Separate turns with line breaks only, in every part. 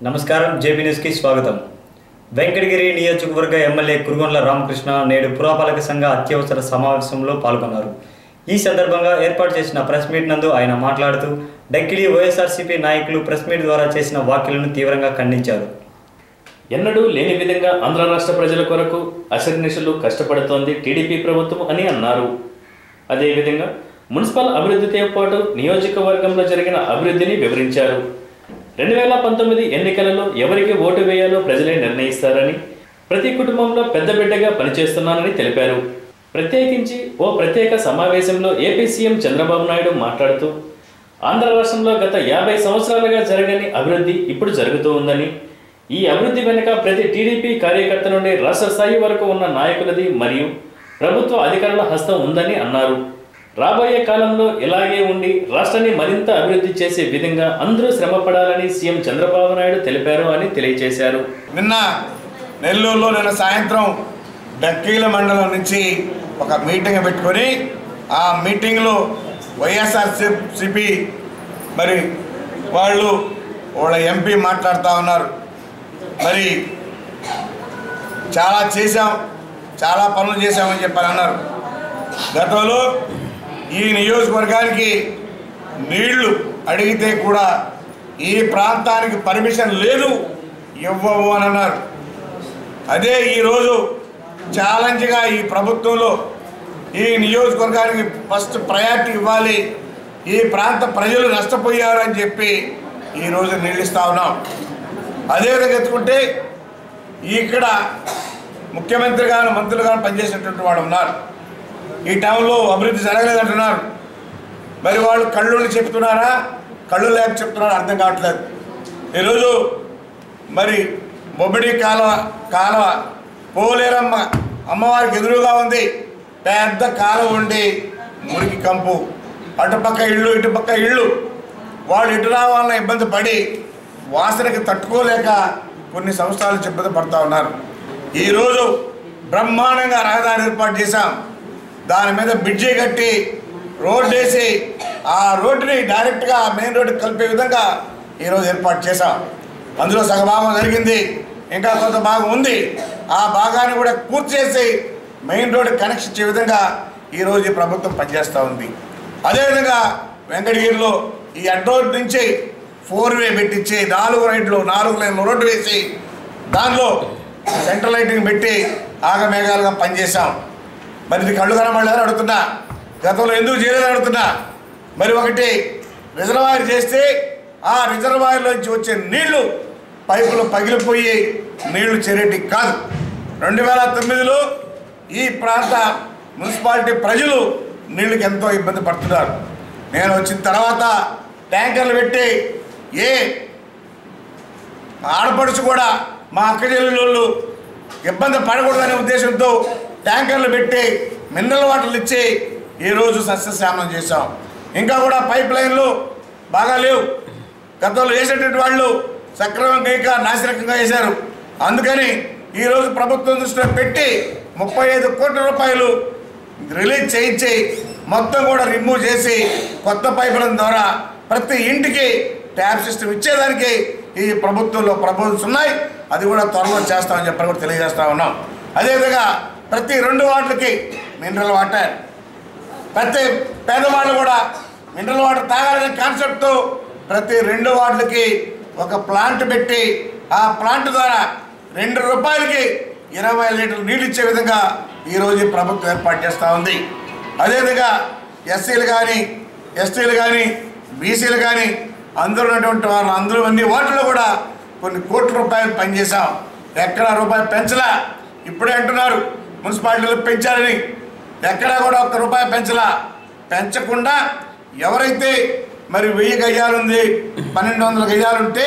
నమస్కారం జేబీ న్యూస్కి స్వాగతం. వెంకటగిరి నియోజకవర్గ ఎమ్మెల్యే కురుగొండ్ల రామకృష్ణ నేడు పురపాలక సంఘ అత్యవసర సమావేశంలో పాల్గొన్నారు. ఈ సందర్భంగా ఏర్పాటు చేసిన ప్రెస్ మీట్ నందు ఆయన మాట్లాడుతూ డక్కిలి వైఎస్ఆర్సీపీ నాయకులు ప్రెస్ మీట్ ద్వారా చేసిన వ్యాఖ్యలను తీవ్రంగా ఖండించారు.
ఎన్నడూ లేని విధంగా ఆంధ్ర రాష్ట్ర ప్రజల కొరకు అశర్నిశలు కష్టపడుతోంది టీడీపీ ప్రభుత్వం అని అన్నారు. అదేవిధంగా మున్సిపల్ అభివృద్ధితో పాటు నియోజకవర్గంలో జరిగిన అభివృద్ధిని వివరించారు. రెండు వేల పంతొమ్మిది ఎన్నికలలో ఎవరికి ఓటు వేయాలో ప్రజలే నిర్ణయిస్తారని ప్రతి కుటుంబంలో పెద్ద బిడ్డగా పనిచేస్తున్నానని తెలిపారు. ప్రత్యేకించి ఓ ప్రత్యేక సమావేశంలో ఏపీ సీఎం చంద్రబాబు నాయుడు మాట్లాడుతూ ఆంధ్ర రాష్ట్రంలో గత యాభై సంవత్సరాలుగా జరగని అభివృద్ధి ఇప్పుడు జరుగుతూ ఉందని ఈ అభివృద్ధి వెనుక ప్రతి టీడీపీ కార్యకర్త నుండి రాష్ట్ర స్థాయి వరకు ఉన్న నాయకులది మరియు ప్రభుత్వ అధికారుల హస్తం ఉందని అన్నారు. రాబోయే కాలంలో ఇలాగే ఉండి రాష్ట్రాన్ని మరింత అభివృద్ధి చేసే విధంగా అందరూ శ్రమపడాలని సీఎం చంద్రబాబు నాయుడు తెలిపారు అని తెలియజేశారు.
నిన్న నెల్లూరులో నిన్న సాయంత్రం డక్కీల మండలం నుంచి ఒక మీటింగ్ పెట్టుకొని ఆ మీటింగ్లో వైఎస్ఆర్ సిపి మరి వాళ్ళు వాళ్ళ ఎంపీ మాట్లాడుతూ ఉన్నారు. మరి చాలా చేశాం చాలా పనులు చేశామని చెప్పారన్నారు అన్నారు గతంలో ఈ నియోజకవర్గానికి నీళ్ళు అడిగితే కూడా ఈ ప్రాంతానికి పర్మిషన్ లేదు ఇవ్వము అని అన్నారు. అదే ఈరోజు ఛాలెంజ్గా ఈ ప్రభుత్వంలో ఈ నియోజకవర్గానికి ఫస్ట్ ప్రయారిటీ ఇవ్వాలి. ఈ ప్రాంత ప్రజలు నష్టపోయారు అని చెప్పి ఈరోజు నిలుస్తా ఉన్నాం. అదేవిధంగా ఎత్తుకుంటే ఇక్కడ ముఖ్యమంత్రి గారు మంత్రులు గారు పనిచేసినటువంటి వాడు ఉన్నారు. ఈ టౌన్లో అభివృద్ధి జరగలేదంటున్నారు. మరి వాళ్ళు కళ్ళు చెప్తున్నారా? కళ్ళు లేక చెప్తున్నారా? అర్థం కావట్లేదు. ఈరోజు మరి బొబ్బిడి కాలువ కాలువ పోలేరమ్మ అమ్మవారికి ఎదురుగా ఉంది. పెద్ద కాలువ ఉండి మురికి కంపు. అటుపక్క ఇళ్ళు ఇటుపక్క ఇళ్ళు. వాళ్ళు ఇటు రావాలన్న ఇబ్బంది పడి వాసనకి తట్టుకోలేక కొన్ని సంవత్సరాలు ఇబ్బంది పడుతూ ఉన్నారు. ఈరోజు బ్రహ్మాండంగా రహదారి ఏర్పాటు చేశాం. దాని మీద బ్రిడ్జి కట్టి రోడ్డు వేసి ఆ రోడ్డుని డైరెక్ట్గా మెయిన్ రోడ్డు కలిపే విధంగా ఈరోజు ఏర్పాటు చేశాం. అందులో సగభాగం జరిగింది ఇంకా కొంత భాగం ఉంది. ఆ భాగాన్ని కూడా పూర్తి చేసి మెయిన్ రోడ్డు కనెక్షన్ ఇచ్చే విధంగా ఈరోజు ఈ ప్రభుత్వం పనిచేస్తూ ఉంది. అదేవిధంగా వెంకటగిరిలో ఈ అడ్రోడ్ నుంచి ఫోర్ వే పెట్టించి నాలుగు రైట్లు నాలుగు లైన్లు రోడ్డు వేసి దానిలో సెంట్రల్ లైటింగ్ పెట్టి ఆగమేఘాలుగా పనిచేశాం. మరి ఇది కళ్ళు కనబడలేదని అడుగుతున్నా. గతంలో ఎందుకు చేయలేదని అడుగుతున్నా. మరి ఒకటి రిజర్వాయర్ చేస్తే ఆ రిజర్వాయర్లోంచి వచ్చే నీళ్ళు పైపులు పగిలిపోయి నీళ్ళు చేరేటి కాదు. రెండు వేల తొమ్మిదిలో ఈ ప్రాంత మున్సిపాలిటీ ప్రజలు నీళ్ళకి ఎంతో ఇబ్బంది పడుతున్నారు. నేను వచ్చిన తర్వాత ట్యాంకర్లు పెట్టి ఏ ఆడపడుచు కూడా మా అక్క చెల్లెళ్ళు ఇబ్బంది పడకూడదనే ఉద్దేశంతో ట్యాంకర్లు పెట్టి మినరల్ వాటర్లు ఇచ్చి ఈరోజు సస్యశ్యామలం చేశాం. ఇంకా కూడా పైప్ లైన్లు బాగా లేవు. గతంలో వేసేటటువంటి వాళ్ళు సక్రమంగా ఇంకా నాసిరకంగా వేశారు అందుకని ఈరోజు ప్రభుత్వం దృష్టిలో పెట్టి ముప్పై ఐదు కోట్ల రూపాయలు రిలీజ్ చేయించి మొత్తం కూడా రిమూవ్ చేసి కొత్త పైపుల ద్వారా ప్రతి ఇంటికి ట్యాప్ సిస్టమ్ ఇచ్చేదానికి ఈ ప్రభుత్వంలో ప్రపోజల్స్ ఉన్నాయి అది కూడా త్వరలో చేస్తామని చెప్పని కూడా తెలియజేస్తా ఉన్నాం. అదేవిధంగా ప్రతి రెండు వాటర్కి మినరల్ వాటర్ ప్రతి పేదవాళ్ళు కూడా మినరల్ వాటర్ తాగాలనే కాన్సెప్ట్తో ప్రతి రెండు వార్డులకి ఒక ప్లాంట్ పెట్టి ఆ ప్లాంట్ ద్వారా రెండు రూపాయలకి ఇరవై లీటర్లు నీళ్ళు ఇచ్చే విధంగా ఈరోజు ప్రభుత్వం ఏర్పాటు చేస్తూ ఉంది. అదేవిధంగా ఎస్సీలు కానీ ఎస్టీలు కానీ బీసీలు కానీ అందరూ ఉన్నటువంటి వారు అందరూ అన్ని వాటిలో కూడా కొన్ని కోట్ల రూపాయలు పనిచేశాం. ఎక్కడ రూపాయలు పెంచలా. ఇప్పుడే అంటున్నారు మున్సిపాలిటీలు పెంచాలని ఎక్కడా కూడా ఒక్క రూపాయి పెంచలా. పెంచకుండా ఎవరైతే మరి వెయ్యి గజాలు ఉంది పన్నెండు వందల గజాలు ఉంటే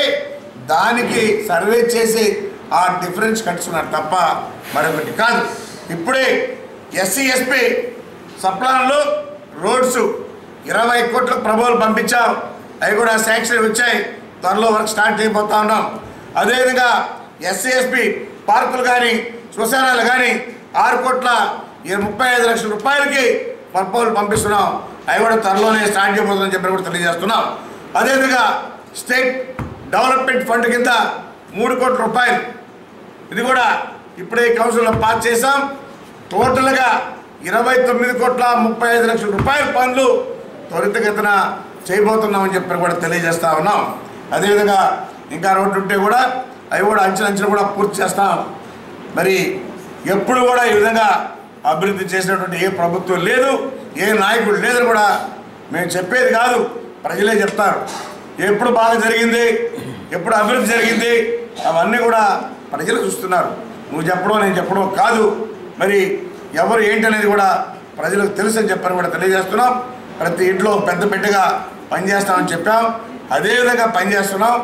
దానికి సర్వే చేసి ఆ డిఫరెన్స్ కట్టుకున్నారు తప్ప మరొకటి కాదు. ఇప్పుడే ఎస్సీ ఎస్పీ సప్లాన్లో రోడ్స్ ఇరవై కోట్ల ప్రభువులు పంపించాం. అవి కూడా శాంక్షన్ వచ్చాయి. త్వరలో వర్క్ స్టార్ట్ చేయబోతా ఉన్నాం. అదేవిధంగా ఎస్సీ ఎస్పీ పార్కులు కానీ శ్మశానాలు కానీ ఆరు కోట్ల ముప్పై ఐదు లక్షల రూపాయలకి ప్రపోజల్ పంపిస్తున్నాం. అవి కూడా త్వరలోనే స్టార్ట్ చేయబోతుందని చెప్పి కూడా తెలియజేస్తున్నాం. అదేవిధంగా స్టేట్ డెవలప్మెంట్ ఫండ్ కింద మూడు కోట్ల రూపాయలు. ఇది కూడా ఇప్పుడే కౌన్సిల్లో పాస్ చేశాం. టోటల్గా ఇరవై తొమ్మిది కోట్ల ముప్పై ఐదు లక్షల రూపాయల పనులు త్వరితగతిన చేయబోతున్నామని చెప్పి కూడా తెలియజేస్తా ఉన్నాం. అదేవిధంగా ఇంకా రోడ్డు ఉంటే కూడా అవి కూడా అంచెలంచెలు కూడా పూర్తి చేస్తాం. మరి ఎప్పుడు కూడా ఈ విధంగా అభివృద్ధి చేసినటువంటి ఏ ప్రభుత్వం లేదు ఏ నాయకుడు లేదని కూడా మేము చెప్పేది కాదు. ప్రజలే చెప్తారు. ఎప్పుడు బాగా జరిగింది ఎప్పుడు అభివృద్ధి జరిగింది అవన్నీ కూడా ప్రజలు చూస్తున్నారు. నువ్వు చెప్పడం నేను చెప్పడం కాదు. మరి ఎవరు ఏంటనేది కూడా ప్రజలకు తెలుసు అని చెప్పని కూడా తెలియజేస్తున్నాం. ప్రతి ఇంట్లో పెద్ద బిడ్డగా పనిచేస్తామని చెప్పాం. అదేవిధంగా పనిచేస్తున్నాం.